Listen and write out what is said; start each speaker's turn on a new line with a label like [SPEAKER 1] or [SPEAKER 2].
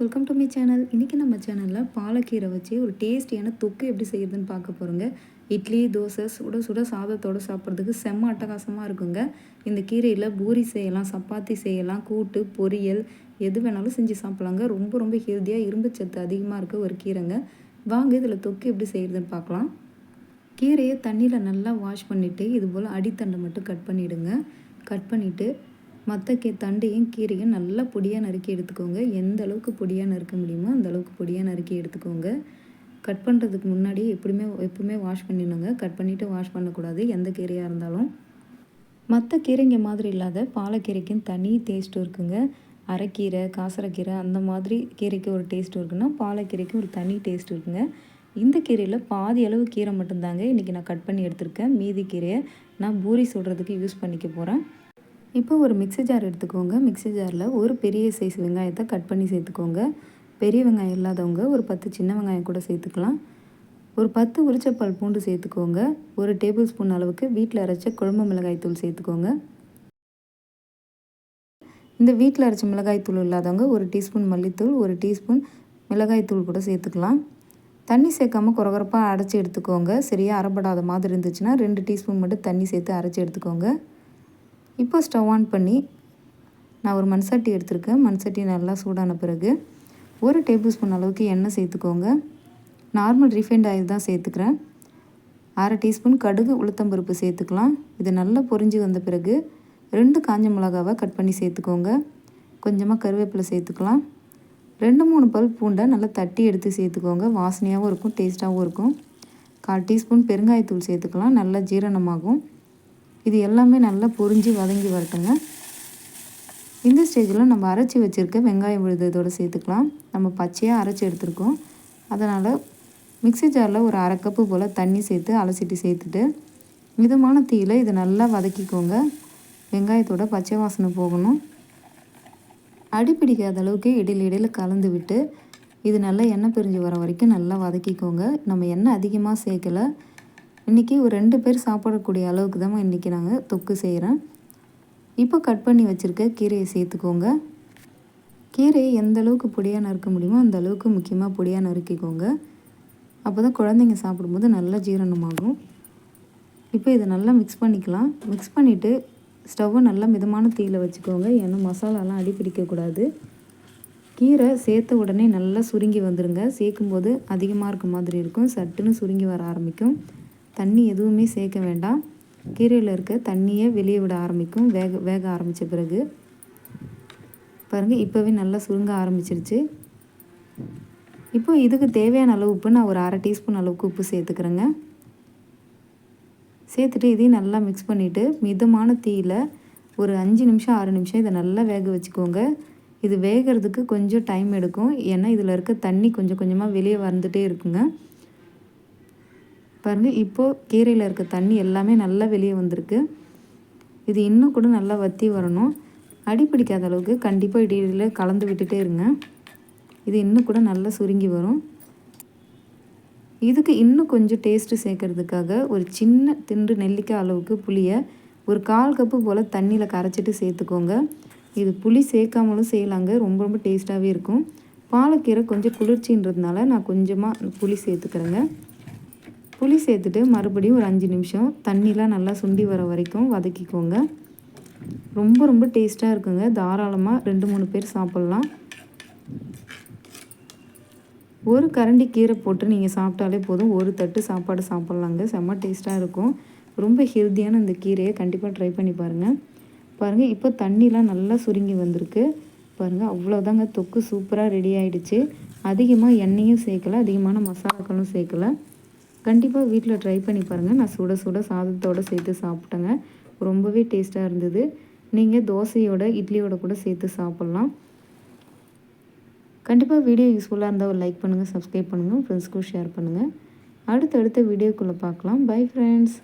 [SPEAKER 1] Welcome to my channel இன்றைக்கி நம்ம சேனலில் பாலக்கீரை வச்சு ஒரு டேஸ்டியான தொக்கு எப்படி செய்யுதுன்னு பார்க்க போகிறோங்க இட்லி தோசை சுட சுட சாதத்தோடு சாப்பிட்றதுக்கு செம்ம அட்டகாசமாக இருக்குங்க. இந்த கீரையில் பூரி செய்யலாம் சப்பாத்தி செய்யலாம் கூட்டு பொரியல் எது வேணாலும் செஞ்சு சாப்பிட்லாங்க. ரொம்ப ரொம்ப ஹெல்த்தியாக இரும்பு சத்து அதிகமாக இருக்க ஒரு கீரைங்க. வாங்க இதில் தொக்கு எப்படி செய்கிறதுன்னு பார்க்கலாம். கீரையை தண்ணியில் நல்லா வாஷ் பண்ணிவிட்டு இது போல் அடித்தண்டை மட்டும் கட் பண்ணிவிடுங்க கட் பண்ணிவிட்டு மற்ற கீ தண்டையும் கீரையும் நல்லா பொடியாக நறுக்கி எடுத்துக்கோங்க. எந்த அளவுக்கு பொடியாக நறுக்க முடியுமோ அந்த அளவுக்கு பொடியாக நறுக்கி எடுத்துக்கோங்க. கட் பண்ணுறதுக்கு முன்னாடி எப்படியுமே எப்பவுமே வாஷ் பண்ணிடணுங்க. கட் பண்ணிவிட்டு வாஷ் பண்ணக்கூடாது எந்த கீரையாக இருந்தாலும். மற்ற கீரைங்க மாதிரி இல்லாத பாலக்கீரைக்கும் தனி டேஸ்ட்டும் இருக்குங்க. அரைக்கீரை காசரக்கீரை அந்த மாதிரி கீரைக்கு ஒரு டேஸ்ட் இருக்குன்னா பாலக்கீரைக்கு ஒரு தனி டேஸ்ட் இருக்குங்க. இந்த கீரையில் பாதி அளவு கீரை மட்டும்தாங்க இன்றைக்கி நான் கட் பண்ணி எடுத்திருக்கேன். மீதி கீரையை நான் பூரி சுடுறதுக்கு யூஸ் பண்ணிக்க போகிறேன் இப்போ ஒரு மிக்ஸி ஜார் எடுத்துக்கோங்க. மிக்ஸி ஜாரில் ஒரு பெரிய சைஸ் வெங்காயத்தை கட் பண்ணி சேர்த்துக்கோங்க. பெரிய வெங்காயம் இல்லாதவங்க ஒரு பத்து சின்ன வெங்காயம் கூட சேர்த்துக்கலாம். ஒரு பத்து உரிச்சப்பால் பூண்டு சேர்த்துக்கோங்க. ஒரு டேபிள் ஸ்பூன் அளவுக்கு வீட்டில் அரைச்ச குழம்பு மிளகாய் தூள் சேர்த்துக்கோங்க. இந்த வீட்டில் அரைச்ச மிளகாய் தூள் இல்லாதவங்க ஒரு டீஸ்பூன் மல்லித்தூள் ஒரு டீஸ்பூன் மிளகாய் தூள் கூட சேர்த்துக்கலாம். தண்ணி சேர்க்காமல் குறகுறப்பாக அரைச்சி எடுத்துக்கோங்க. சரியாக அரைப்படாத மாதிரி இருந்துச்சுன்னா ரெண்டு டீஸ்பூன் மட்டும் தண்ணி சேர்த்து அரைச்சி எடுத்துக்கோங்க. இப்போ ஸ்டவ் ஆன் பண்ணி நான் ஒரு மண் சட்டி எடுத்திருக்கேன். மண் சட்டி நல்லா சூடான பிறகு ஒரு டேபிள் ஸ்பூன் அளவுக்கு எண்ணெய் சேர்த்துக்கோங்க. நார்மல் ரீஃபைண்ட் ஆயில் தான் சேர்த்துக்கிறேன். அரை டீஸ்பூன் கடுகு உளுத்தம்பருப்பு சேர்த்துக்கலாம். இது நல்லா பொரிஞ்சு வந்த பிறகு ரெண்டு காஞ்ச மிளகாவை கட் பண்ணி சேர்த்துக்கோங்க. கொஞ்சமாக கருவேப்பிலை சேர்த்துக்கலாம். ரெண்டு மூணு பல் பூண்டை நல்லா தட்டி எடுத்து சேர்த்துக்கோங்க. வாசனையாகவும் இருக்கும் டேஸ்ட்டாகவும் இருக்கும். கால் டீஸ்பூன் பெருங்காயத்தூள் சேர்த்துக்கலாம். நல்லா ஜீரணமாகும். இது எல்லாமே நல்லா பொரிஞ்சு வதங்கி வரட்டுங்க. இந்த ஸ்டேஜில் நம்ம அரைச்சி வச்சுருக்க வெங்காயம் விழுதத்தோடு சேர்த்துக்கலாம். நம்ம பச்சையாக அரைச்சி எடுத்துருக்கோம். அதனால் மிக்சி ஜாரில் ஒரு அரை கப்பு போல் தண்ணி சேர்த்து அலசிட்டு சேர்த்துட்டு மிதமான தீயில் இதை நல்லா வதக்கிக்கோங்க. வெங்காயத்தோட பச்சை வாசனை போகணும். அடிப்பிடிக்காத அளவுக்கு இடையில இடையில் கலந்து விட்டு இது நல்லா எண்ணெய் பிரிஞ்சு வர வரைக்கும் நல்லா வதக்கிக்கோங்க. நம்ம எண்ணெய் அதிகமாக சேர்க்கலை. இன்றைக்கி ஒரு ரெண்டு பேர் சாப்பிடக்கூடிய அளவுக்கு தான் இன்றைக்கி நாங்கள் தொக்கு செய்கிறேன் இப்போ கட் பண்ணி வச்சுருக்க கீரையை சேர்த்துக்கோங்க. கீரையை எந்த அளவுக்கு பொடியாக நறுக்க முடியுமோ அந்த அளவுக்கு முக்கியமாக பொடியாக நறுக்கிக்கோங்க. அப்போ தான் குழந்தைங்க சாப்பிடும்போது நல்லா ஜீரணமாகும். இப்போ இதை நல்லா மிக்ஸ் பண்ணிக்கலாம். மிக்ஸ் பண்ணிவிட்டு ஸ்டவ்வை நல்லா மிதமான தீயில் வச்சுக்கோங்க. ஏன்னா மசாலாலாம் அடி பிடிக்கக்கூடாது கீரை சேர்த்த உடனே நல்லா சுருங்கி வந்துடுங்க சேர்க்கும்போது அதிகமாக இருக்க மாதிரி இருக்கும். சட்டுன்னு சுருங்கி வர ஆரம்பிக்கும். தண்ணி எதுவுமே சேர்க்க வேண்டாம். கீரையில் இருக்க தண்ணியை வெளியே விட ஆரம்பிக்கும். வேக வேக ஆரம்பித்த பிறகு. பாருங்கள் இப்போவே நல்லா சுருங்க ஆரம்பிச்சிருச்சு. இப்போ இதுக்கு தேவையான அளவு உப்பு நான் ஒரு அரை டீஸ்பூன் அளவுக்கு உப்பு சேர்த்துக்கிறேங்க. சேர்த்துட்டு இதையும் நல்லா மிக்ஸ் பண்ணிவிட்டு மிதமான தீயில் ஒரு அஞ்சு நிமிஷம் ஆறு நிமிஷம் இதை நல்லா வேக வச்சுக்கோங்க. இது வேகிறதுக்கு கொஞ்சம் டைம் எடுக்கும். ஏன்னா இதில் இருக்க தண்ணி கொஞ்சம் கொஞ்சமாக வெளியே வந்துகிட்டே இருக்குங்க. பாருங்கள் இப்போது கீரையில் இருக்க தண்ணி எல்லாமே நல்லா வெளியே வந்திருக்கு. இது இன்னும் கூட நல்லா வற்றி வரணும். அடி பிடிக்காத அளவுக்கு கண்டிப்பாக இடையில கலந்து விட்டுட்டே இருங்க. இது இன்னும் கூட நல்லா சுருங்கி வரும். இதுக்கு இன்னும் கொஞ்சம் டேஸ்ட்டு சேர்க்கறதுக்காக ஒரு சின்ன திண்டு நெல்லிக்காய் அளவுக்கு புளியை ஒரு கால் கப்பு போல் தண்ணியில் கரைச்சிட்டு சேர்த்துக்கோங்க. இது புளி சேர்க்காமலும் செய்யலாங்க ரொம்ப ரொம்ப டேஸ்ட்டாகவே இருக்கும். பாலக்கீரை கொஞ்சம் குளிர்ச்சின்றதுனால நான் கொஞ்சமாக புளி சேர்த்துக்கிறேங்க. புளி சேர்த்துட்டு மறுபடியும் ஒரு அஞ்சு நிமிஷம் தண்ணிலாம் நல்லா சுண்டி வர வரைக்கும் வதக்கிக்கோங்க. ரொம்ப ரொம்ப டேஸ்ட்டாக இருக்குங்க. தாராளமாக ரெண்டு மூணு பேர் சாப்பிட்லாம். ஒரு கரண்டி கீரை போட்டு நீங்கள் சாப்பிட்டாலே போதும். ஒரு தட்டு சாப்பாடு சாப்பிட்லாங்க. செம்ம டேஸ்ட்டாக இருக்கும். ரொம்ப ஹெல்த்தியான இந்த கீரையை கண்டிப்பாக ட்ரை பண்ணி பாருங்கள் பாருங்கள் இப்போ தண்ணிலாம் நல்லா சுருங்கி வந்திருக்கு. பாருங்கள் அவ்வளோதாங்க தொக்கு சூப்பராக ரெடி ஆகிடுச்சு அதிகமாக எண்ணெயும் சேர்க்கலை அதிகமான மசாலாக்களும் சேர்க்கலை. கண்டிப்பாக வீட்டில் ட்ரை பண்ணி பாருங்கள் நான் சுட சுட சாதத்தோடு சேர்த்து சாப்பிட்டேங்க. ரொம்பவே டேஸ்ட்டாக இருந்தது. நீங்கள் தோசையோட இட்லியோட கூட சேர்த்து சாப்பிட்லாம். கண்டிப்பாக வீடியோ யூஸ்ஃபுல்லாக இருந்தால் ஒரு லைக் பண்ணுங்கள் சப்ஸ்கிரைப் பண்ணுங்கள் ஃப்ரெண்ட்ஸ்க்கும் ஷேர் பண்ணுங்கள் அடுத்தடுத்த வீடியோக்குள்ளே பார்க்கலாம். Bye friends